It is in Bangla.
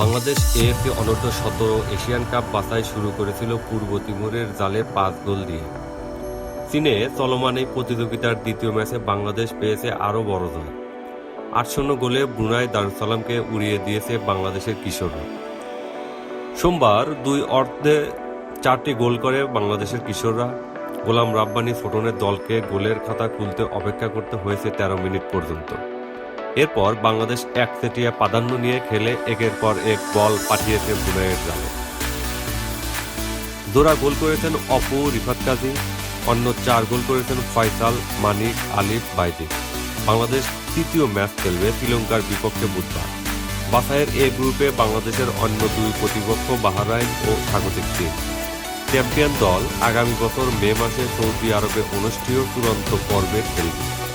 বাংলাদেশ এএফসি অনূর্ধ্ব সতেরো এশিয়ান কাপ বাছাই শুরু করেছিল পূর্ব তিমুরের জালে পাঁচ গোল দিয়ে। চীনে চলমান এই প্রতিযোগিতার দ্বিতীয় ম্যাচে বাংলাদেশ পেয়েছে আরও বড় জয়। আট শূন্য গোলে ব্রুনাই দারুসালামকে উড়িয়ে দিয়েছে বাংলাদেশের কিশোররা। সোমবার দুই অর্ধে চারটি গোল করে বাংলাদেশের কিশোররা। গোলাম রাব্বানি ফোটনের দলকে গোলের খাতা খুলতে অপেক্ষা করতে হয়েছে তেরো মিনিট পর্যন্ত। এরপর বাংলাদেশ এক সেটিয়া প্রাধান্য নিয়ে খেলে একের পর এক বল পাঠিয়েছে বুনাইয়ের জালে জোড়া গোল করেছেন অপু, রিফাত কাজী, অন্য চার গোল করেছেন ফয়সাল, মানিক, আলিফ বাইদি বাংলাদেশ তৃতীয় ম্যাচ খেলবে শ্রীলঙ্কার বিপক্ষে বুধবার। বাছাইয়ের এ গ্রুপে বাংলাদেশের অন্য দুই প্রতিপক্ষ বাহরাইন ও স্বাগতিক চীন চ্যাম্পিয়ন দল আগামী বছর মে মাসে সৌদি আরবে অনুষ্ঠেয় চূড়ান্ত পর্বে খেলবে।